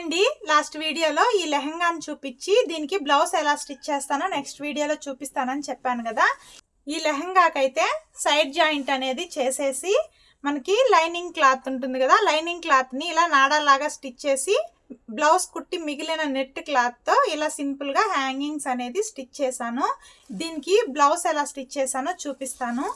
అండి. లాస్ట్ వీడియోలో ఈ లెహంగాని చూపించి దీనికి బ్లౌజ్ ఎలా స్టిచ్ చేస్తానో నెక్స్ట్ వీడియోలో చూపిస్తానని చెప్పాను కదా. ఈ లెహంగాకైతే సైడ్ జాయింట్ అనేది చేసేసి మనకి లైనింగ్ క్లాత్ ఉంటుంది కదా లైనింగ్ క్లాత్ని ఇలా నాడాలాగా స్టిచ్ చేసి బ్లౌజ్ కుట్టి మిగిలిన నెట్ క్లాత్తో ఇలా సింపుల్గా హ్యాంగింగ్స్ అనేది స్టిచ్ చేశాను. దీనికి బ్లౌజ్ ఎలా స్టిచ్ చేశానో చూపిస్తాను.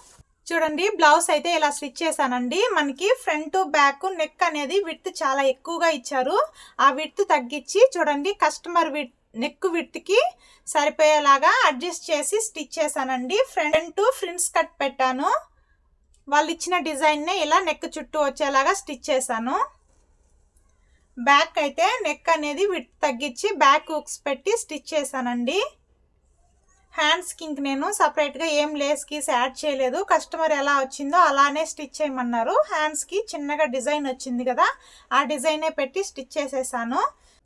చూడండి బ్లౌజ్ అయితే ఇలా స్టిచ్ చేశానండి. మనకి ఫ్రంట్ బ్యాక్ నెక్ అనేది విడ్త్ చాలా ఎక్కువగా ఇచ్చారు. ఆ విడ్త్ తగ్గించి చూడండి కస్టమర్ విడ్ నెక్ విడ్త్కి సరిపోయేలాగా అడ్జస్ట్ చేసి స్టిచ్ చేశానండి. ఫ్రంట్ ఫ్రిన్స్ కట్ పెట్టాను. వాళ్ళు ఇచ్చిన డిజైన్నే ఇలా నెక్ చుట్టూ వచ్చేలాగా స్టిచ్ చేశాను. బ్యాక్ అయితే నెక్ అనేది విడ్ తగ్గించి బ్యాక్ హుక్స్ పెట్టి స్టిచ్ చేశానండి. హ్యాండ్స్కి ఇంక నేను సపరేట్గా ఏం లేస్కి యాడ్ చేయలేదు. కస్టమర్ ఎలా వచ్చిందో అలానే స్టిచ్ చేయమన్నారు. హ్యాండ్స్కి చిన్నగా డిజైన్ వచ్చింది కదా ఆ డిజైనే పెట్టి స్టిచ్ చేసేసాను.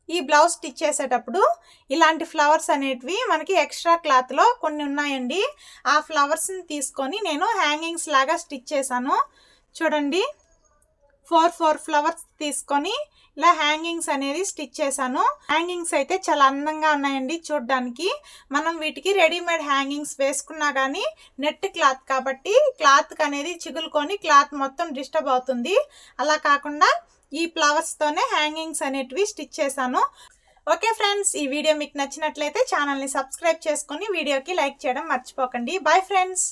ఈ బ్లౌజ్ స్టిచ్ చేసేటప్పుడు ఇలాంటి ఫ్లవర్స్ అనేటివి మనకి ఎక్స్ట్రా క్లాత్లో కొన్ని ఉన్నాయండి. ఆ ఫ్లవర్స్ని తీసుకొని నేను హ్యాంగింగ్స్ లాగా స్టిచ్ చేశాను. చూడండి. ఫోర్ ఫోర్ ఫ్లవర్స్ తీసుకొని ఇలా హ్యాంగింగ్స్ అనేది స్టిచ్ చేశాను. హ్యాంగింగ్స్ అయితే చాలా అందంగా ఉన్నాయండి చూడడానికి. మనం వీటికి రెడీమేడ్ హ్యాంగింగ్స్ వేసుకున్నా కానీ నెట్ క్లాత్ కాబట్టి క్లాత్ అనేది చిగులుకొని క్లాత్ మొత్తం డిస్టర్బ్ అవుతుంది. అలా కాకుండా ఈ ఫ్లవర్స్తోనే హ్యాంగింగ్స్ అనేటివి స్టిచ్ చేశాను. ఓకే ఫ్రెండ్స్ ఈ వీడియో మీకు నచ్చినట్లయితే ఛానల్ని సబ్స్క్రైబ్ చేసుకొని వీడియోకి లైక్ చేయడం మర్చిపోకండి. Bye friends!